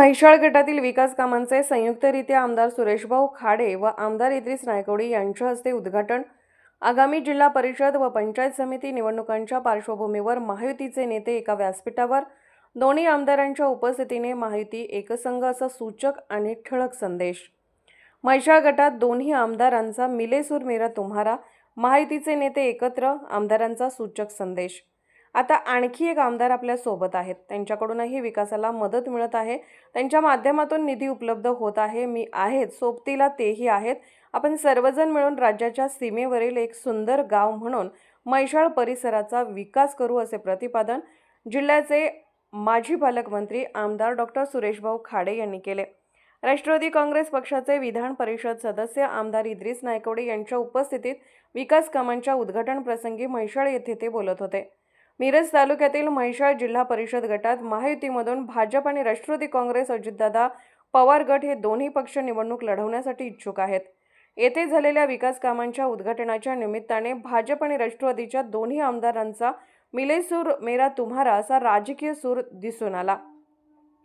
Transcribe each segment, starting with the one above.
म्हैसाळ गटातील विकास कामांचे संयुक्तरित्या आमदार सुरेशभाऊ खाडे व आमदार इद्रिस नायकवडी यांच्या हस्ते उद्घाटन. आगामी जिल्हा परिषद व पंचायत समिती निवडणुकांच्या पार्श्वभूमीवर महायुतीचे नेते एका व्यासपीठावर दोन्ही आमदारांच्या उपस्थितीने महायुती एकसंघ असा सूचक आणि ठळक संदेश. म्हैसाळ गटात दोन्ही आमदारांचा मिलेसूर मेरा तुम्हारा महायुतीचे नेते एकत्र आमदारांचा सूचक संदेश. आता आणखी एक आमदार आपल्यासोबत आहेत. त्यांच्याकडूनही विकासाला मदत मिळत आहे. त्यांच्या माध्यमातून निधी उपलब्ध होत आहे. मी आहेत. सोबतीला तेही आहेत. आपण सर्वजण मिळून राज्याच्या सीमेवरील एक सुंदर गाव म्हणून मैशाळ परिसराचा विकास करू असे प्रतिपादन जिल्ह्याचे माजी पालकमंत्री आमदार डॉक्टर सुरेशभाऊ खाडे यांनी केले. राष्ट्रवादी काँग्रेस पक्षाचे विधान परिषद सदस्य आमदार इद्रिस नायकवडे यांच्या उपस्थितीत विकास कामांच्या उद्घाटन प्रसंगी म्हैसाळ येथे ते बोलत होते. मिरज तालुक्यातील म्हैसाळ जिल्हा परिषद गटात महायुतीमधून भाजप आणि राष्ट्रवादी काँग्रेस अजितदादा पवार गट हे दोन्ही पक्ष निवडणूक लढवण्यासाठी इच्छुक आहेत. येथे झालेल्या विकास कामांच्या उद्घाटनाच्या निमित्ताने भाजप आणि राष्ट्रवादीच्या दोन्ही आमदारांचा मिलेसूर मेरा तुम्हारा असा राजकीय सूर दिसून आला.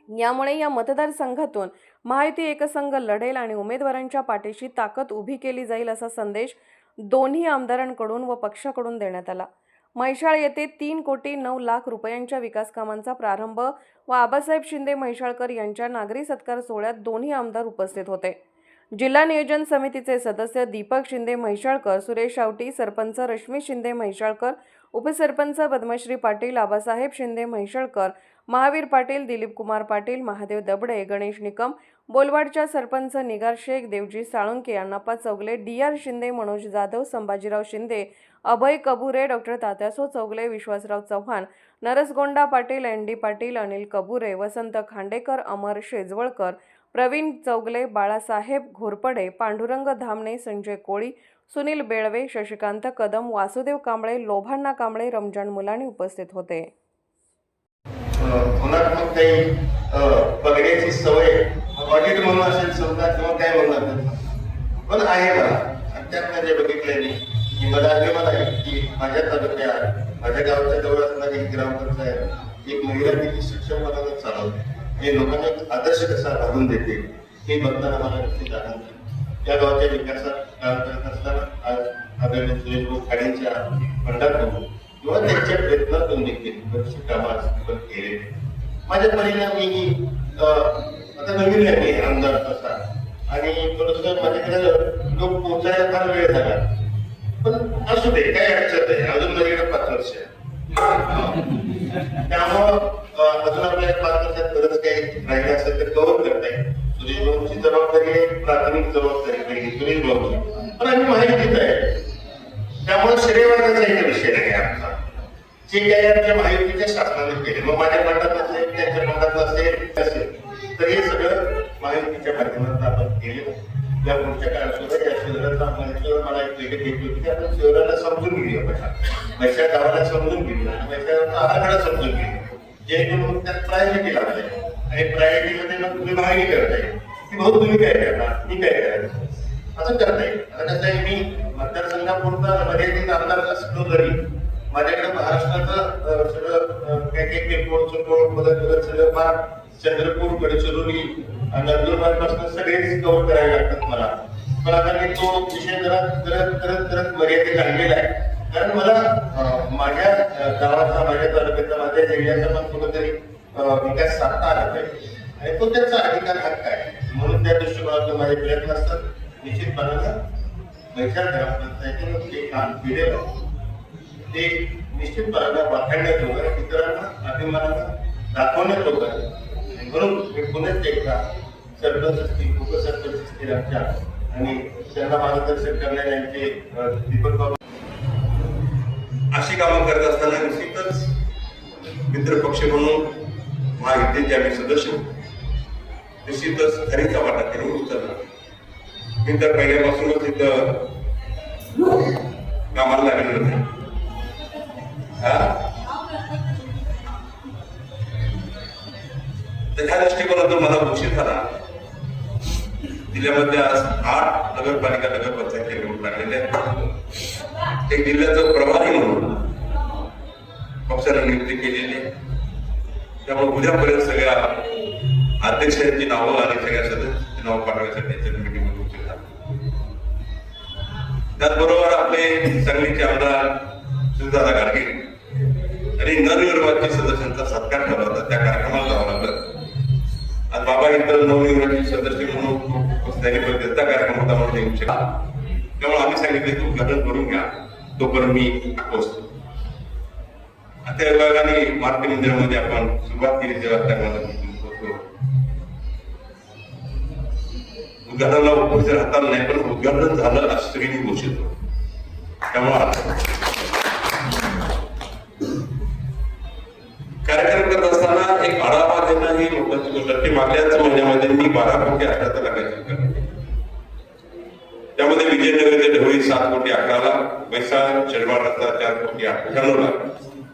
यामुळे या मतदारसंघातून महायुती एकसंघ लढेल आणि उमेदवारांच्या पाठीशी ताकद उभी केली जाईल असा संदेश दोन्ही आमदारांकडून व पक्षाकडून देण्यात आला. म्हैसाळ येथे तीन कोटी नऊ लाख रुपयांच्या विकास कामांचा प्रारंभ व आबासाहेब शिंदे म्हैसाळकर यांच्या नागरी सत्कार सोहळ्यात दोन्ही आमदार उपस्थित होते. जिल्हा नियोजन समितीचे सदस्य दीपक शिंदे म्हैसाळकर सुरेश शावटी सरपंच रश्मी शिंदे म्हैसाळकर उपसरपंच Padmashri Patil Abasaheb Shinde Mhaisalkar Mahavir Patil Dilip Kumar Patil Mahadev Dabade Ganesh Nikam बोलवाडच्या sarpanch Nigar Shaikh Devji Salunke Annappa Chougule D R Shinde Manoj Jadhav Sambhajirao Shinde Abhay Kabure doctor Tatyaso Chougule Vishwasrao Chavan Narasgonda Patil N D Patil Anil Kabure Vasant Khandekar Amar Shejwalkar Pravin Chougule Balasaheb Ghorpade Pandurang Dhamane Sanjay Koli Sunil Belve Shashikant Kadam Vasudev Kamble Lobhanna Kamble Ramjan Mulani उपस्थित होते. बघण्याची सवय audit म्हणून असेल समजा किंवा काय म्हणून पण आहे मला त्यात बघितलंय मी की मला अभिमान आहे की माझ्या तालुक्यात माझ्या गावच्या जवळ असणारी ही ग्रामपंचायत एक महिला किती शिक्षण मनानं चालवते. हे लोकांना एक आदर्श कसा घालून देते हे बघताना मला नक्कीच आनंद त्या या गावाच्या विकासात काम करत असताना आज आदरणीय सुरेश भाऊ खाड्यांच्या फंडातून किंवा त्यांच्या प्रयत्नातून देखील बरीचशी कामं आज केले. माझ्या परीने मी आता नवीन आहे मी आमदार तसा. आणि थोडस माझ्याकडे लोक पोहोचायला फार वेळ झाला. पण असू दे काही अडचण नाही. अजून म्हणजे माझ्याकडे पाच वर्ष त्यामुळं अजून आपल्याला पाच वर्षात गरज काही राहिली असेल तर कव्हर करता येईल. सुरेश भाऊची जबाबदारी आहे प्राथमिक जबाबदारी नाही सुरेश भाऊची. पण आम्ही माहितीच आहे. त्यामुळे श्रेयवादाचा एक विषय नाही आमचा. जे काही आमच्या महायुतीच्या शासनाने केले मग माझ्या मठात असेल त्यांच्या मठात असेल असेल तर हे सगळं महायुतीच्या माध्यमातून आपण केले. या पुढच्या काळात सुद्धा या शहराचा आम्हाला म्हणजे मला घेतली होती की आपण शहराला समजून घेऊया पहिला मैशा गावाला समजून घेऊया आणि मैशाचा आराखडा समजून घेऊया. जेणेकरून त्यात प्रायोरिटी लागते आणि प्रायोरिटीमध्ये मग तुम्ही मागणी करताय. की भाऊ तुम्ही काय करणार? मी काय करायचं असं करता येईल आता कसं आहे मी मतदारसंघापुरता मर्यादित आमदार असलो तरी माझ्याकडे महाराष्ट्राचं सगळं काय काय किरकोळ चुरकोळ मदत मदत सगळं फार चंद्रपूर गडचिरोली नंदुरबारपासून सगळेच कव्हर करावे लागतात मला. पण आता मी तो विषय जरा करत करत करत मर्यादित आणलेला आहे. कारण मला माझ्या गावाचा माझ्या तालुक्याचा माझ्या जिल्ह्याचा पण कुठेतरी विकास साधता आला पाहिजे. आणि तो त्याचा अधिकार हक्क आहे. म्हणून त्या दृष्टिकोनातून माझे प्रयत्न असतात. निश्चितपणानं मैशाल ग्रामपंचायतीनं जे काम केलेलं ते निश्चितपणानं वाखाणण्याजोगं आहे, इतरांना अभिमानानं दाखवण्यात आहे. आणि म्हणून मी पुन्हा एकदा सरपंच असतील उपसरपंच असतील आमच्या आणि त्यांना मार्गदर्शन करणारे यांचे दीपक बाबा. अशी कामं करत असताना निश्चितच मित्रपक्ष म्हणून महायुतीचे आम्ही सदस्य निश्चितच खरीचा वाटा त्यांनी उचलला. मी तर पहिल्यापासूनच इथं कामाला लागलेलो नाही हा? तर ह्या दृष्टिकोनातून मला उशीर झाला जिल्ह्यामध्ये आज आठ नगरपालिका नगरपंचायत निवडून लागलेल्या आहेत. एक जिल्ह्याचं प्रभारी म्हणून पक्षाने नियुक्ती केलेली त्यामुळे उद्यापर्यंत सगळ्या अध्यक्षांची नावं आणि सगळ्या सदस्यांची नावं पाठवायसाठी त्यांच्या मीटिंग त्याचबरोबर आपले सांगलीचे आमदार सुधारा गाडगे आणि नवनिर्वाचित सदस्यांचा सत्कार ठेवला येऊ शकला त्यामुळे आम्ही सांगितलं की उद्घाटन करून घ्या तोपर्यंत मी पोहोचतो त्या विभागाने मारुती मंदिरामध्ये आपण सुरुवात केली तेव्हा उद्घाटनाला उपस्थित राहताना नाही पण उद्घाटन झालं असं घोषित त्यामुळे कार्यक्रम करत असताना एक आढावा देणं ही लोकांची गोष्ट की मागल्याच महिन्यामध्ये मी बारा कोटी अठ्याहत्तर लाखाची लाख बैसाळ शनिवार रस्ता चार कोटी अठ्ठ्याण्णव लाख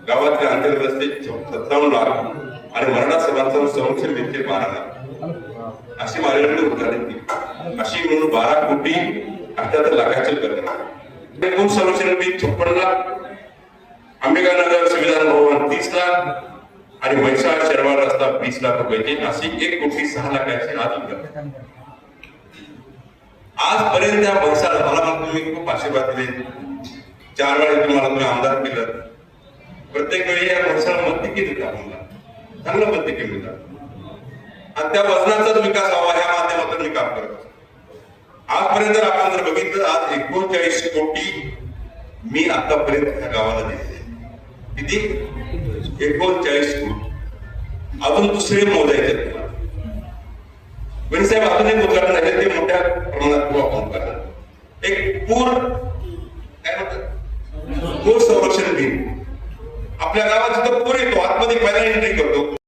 गावातले अंतर रस्ते सत्तावन्न लाख आणि मराठा सभांचा संरक्षण भिंती बारा लाख. अशी माझ्याकडे उदाहरण दिली अशी म्हणून बारा कोटी अठ्याहत्तर लाखाचे कर्ज एकूण संरक्षण भिंत छप्पन लाख अंबिकानगर संविधान भवन तीस लाख आणि म्हैसाळ शर्मा रस्ता वीस लाख रुपयाची अशी एक कोटी सहा लाखाची आधी उदाहरण आजपर्यंत त्या पक्षाला मला तुम्ही खूप आशीर्वाद दिले. चार वेळा तुम्हाला तुम्ही आमदार केलं. प्रत्येक वेळी या पक्षाला मत देतात आम्हाला चांगलं मत देखील मिळतात? आणि त्या वजनाचाच विकास व्हावा ह्या माध्यमातून मी काम करत आजपर्यंत जर आपण जर बघितलं आज एकोणचाळीस कोटी मी आतापर्यंत त्या गावाला दिले किती? एकोणचाळीस कोटी. अजून दुसरे मोजायचे तुम्हाला. पण साहेब अजून एक उद्घाटन आहे ते मोठ्या प्रमाणात आपण करणार एक पूर म्हणतात संरक्षण दिन आपल्या गावात जिथं पूर येतो आतमध्ये पहिला एंट्री करतो.